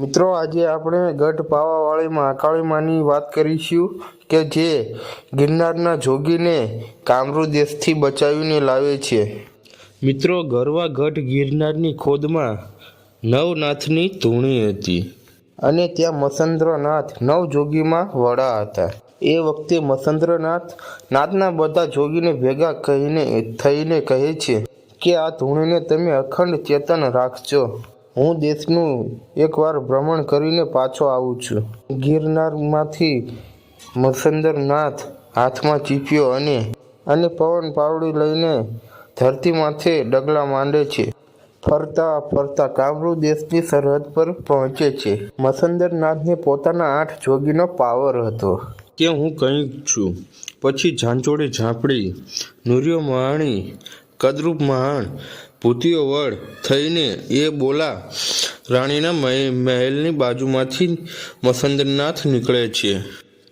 મિત્રો, આજે આપણે ગઢ પાવાવાળી મહાકાળી વાત કરીશું કે જે ગિરનારના જોગીને કામરૂ દેશથી બચાવીને લાવે છે. મિત્રો, ગરવા ગઢ ગિરનારની ખોદમાં નવનાથની ધૂણી હતી અને ત્યાં મસંદ્રનાથ નવ જોગીમાં વડા હતા. એ વખતે મસંદ્રનાથ નાથના બધા જોગીને ભેગા કહીને, થઈને કહે છે કે, આ ધૂણીને તમે અખંડ ચેતન રાખજો. હું દેશનું એકવાર ભ્રમણ કરીને પાછો આવું છું. ગિરનારમાંથી મસંદરનાથ હાથમાં ચીપ્યો અને અને પવન પાવડી લઈને ધરતી માથે ડગલા માંડે છે. ફરતા ફરતા કામરૂ દેશની સરહદ પર પહોંચે છે. મસંદરનાથને પોતાના આઠ જોગીનો પાવર હતો. કે હું કંઈક છું. પછી ઝાંચોડે ઝાંપડી નુર્યો મહાણી કદરૂપ મહાન ભૂતિઓ વડ થઈને એ બોલા, રાણીના મહે- મહેલની બાજુમાંથી મસંદરનાથ નીકળે છે.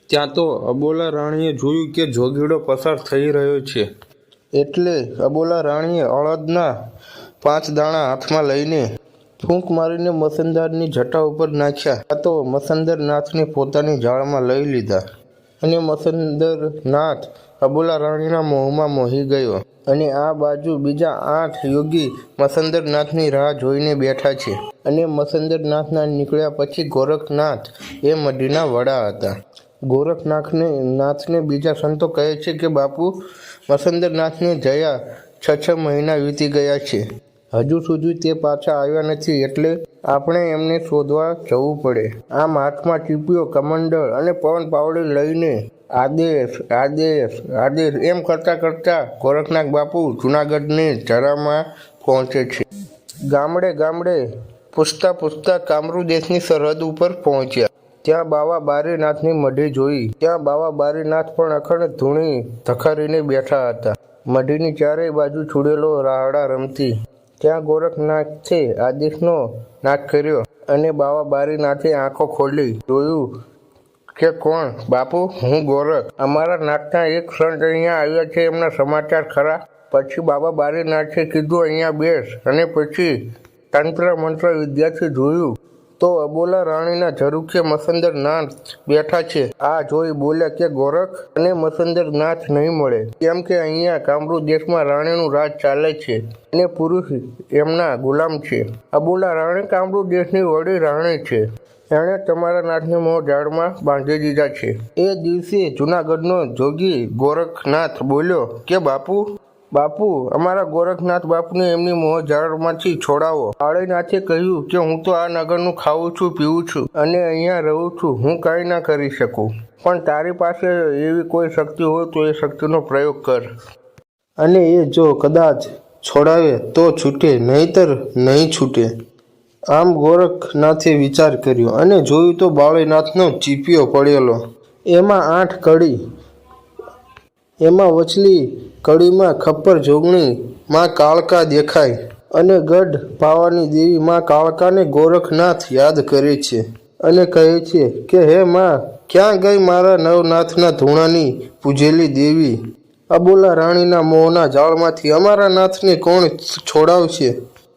ત્યાં તો અબોલા રાણીએ જોયું કે જોગીડો પસાર થઈ રહ્યો છે. એટલે અબોલા રાણીએ અળદના પાંચ દાણા હાથમાં લઈને ફૂંક મારીને મસંદરની જટા ઉપર નાખ્યા. તો મસંદરનાથને પોતાની જાળમાં લઈ લીધા અને મસંદરનાથ અબોલા રાણીના મોહમાં મોહી ગયો અને આ બાજુ બીજા આઠ યોગી મસંદરનાથની રાહ જોઈને બેઠા છે. અને મસંદરનાથના નીકળ્યા પછી ગોરખનાથ એ મઢીના વડા હતા. ગોરખનાથને, નાથને બીજા સંતો કહે છે કે, બાપુ, મસંદરનાથને જયા છ છ મહિના વીતી ગયા છે. હજુ સુધી તે પાછા આવ્યા નથી એટલે આપણે એમને શોધવા જવું પડે. આમ હાથમાં ટીપીઓ કમંડળ અને પવન પાવડી લઈને આદેશ આદેશ આદેશ એમ કરતા કરતા ગોરખનાથ બાપુ જૂનાગઢની જરામાં પહોંચે છે. ગામડે ગામડે પૂછતા પૂછતા કામરૂ દેશની સરહદ ઉપર પહોંચ્યા. ત્યાં બાવા બારીનાથની મઢી જોઈ. ત્યાં બાવા બારીનાથ પણ અખંડ ધૂણી ધખારીને બેઠા હતા. મઢીની ચારેય બાજુ છૂડેલો રાહડા રમતી. ત્યાં ગોરખનાથે આદેશનો નાશ કર્યો અને બાવા બારીનાથે આંખો ખોલી. જોયું કે કોણ? બાપુ, હું ગોરખ. અમારા નાથના એક સંત અહીંયા આવ્યા છે એમના સમાચાર ખરા. પછી બાબા બારીનાથે કીધું, અહીંયા બેસ. અને પછી તંત્ર મંત્ર વિદ્યાથી જોયું. તો અબોલા રાણીના ઝરૂખે મસંદર નાથ બેઠા છે. આ જોઈ બોલ્યા કે, ગોરખ અને મસંદર નાથ નહીં મળે. કેમ કે અહીંયા કામરૂ દેશમાં રાણીનું રાજ ચાલે છે અને પુરુષ એમના ગુલામ છે. અબોલા રાણી કામરૂ દેશની વડી રાણી છે. એણે તમારા નાથને મોં ઝાડમાં બાંધી દીધા છે. એ દિવસે જુનાગઢનો જોગી ગોરખનાથ બોલ્યો કે, બાપુ બાપુ, અમારા ગોરખનાથ બાપુને એમની મોહજાળમાંથી છોડાવો. કાળીનાથે કહ્યું કે હું તો આ નગરનું ખાઉં છું, પીવું છું અને અહીંયા રહું છું. હું કાંઈ ના કરી શકું. પણ તારી પાસે એવી કોઈ શક્તિ હોય તો એ શક્તિનો પ્રયોગ કર. અને એ જો કદાચ છોડાવે તો છૂટે, નહીતર નહીં છૂટે. આમ ગોરખનાથે વિચાર કર્યો અને જોયું તો બાળીનાથનો ચીપિયો પડેલો. એમાં આઠ કડી એમાં વચલી કડીમાં ખપ્પર જોગણી, માં કાળકા દેખાય અને ગઢ પાવાની દેવી માં કાળકાને ગોરખનાથ યાદ કરે છે અને કહે છે કે, હે માં, ક્યાં ગઈ મારા નવનાથના ધૂણાની પૂજેલી દેવી? અબોલા રાણીના મોહના જાળમાંથી અમારા નાથને કોણ છોડાવશે?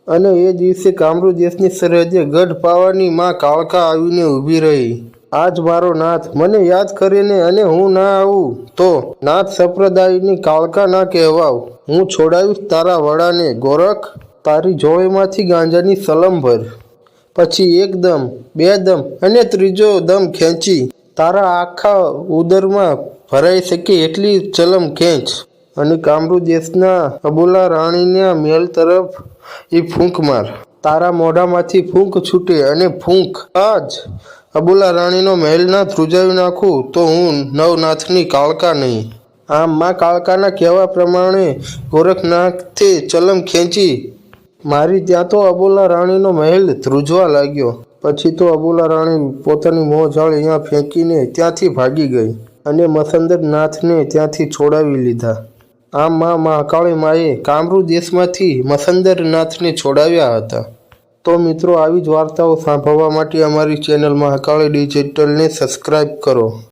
અને એ દિવસે કામરૂ દેશની સરહદે ગઢ પાવાની માં કાળકા આવીને ઊભી રહી. આજ મારો નાથ. મને યાદ કરીને અને હું ના આવું તો નાથ સંપ્રદાયની કાળકા ના કહેવાવ. હું છોડાવીશ તારા વડાને. ગોરખ, તારી જોડીમાંથી ગાંજાની સલમ ભર. પછી એક દમ, બે દમ અને ત્રીજો દમ ખેંચી. તારા આખા ઉદરમાં ભરાઈ શકે એટલી ચલમ ખેંચ. અને કામરૂ દેશના અબોલા રાણીના મેલ તરફ એ ફૂંક માર. તારા મોઢામાંથી ફૂંક છૂટે અને ફૂંક આજ અબોલા રાણીનો મહેલ ના ધ્રુજાવી નાખું તો હું નવનાથની કાળકા નહીં. આમ માં કાળકાના કહેવા પ્રમાણે ગોરખનાથે ચલમ ખેંચી મારી ત્યાં તો અબોલા રાણીનો મહેલ ધ્રુજવા લાગ્યો. પછી તો અબોલા રાણી પોતાની મોં જાળ અહીંયા ફેંકીને ત્યાંથી ભાગી ગઈ અને મસંદર નાથને ત્યાંથી છોડાવી લીધા. આમ મા મહાકાળી માએ કામરૂ દેશમાંથી મસંદર નાથને છોડાવ્યા હતા. તો મિત્રો આવી જ વાર્તાઓ સાંભળવા માટે અમારી ચેનલ મહાકાળી ડિજિટલને સબસ્ક્રાઈબ કરો.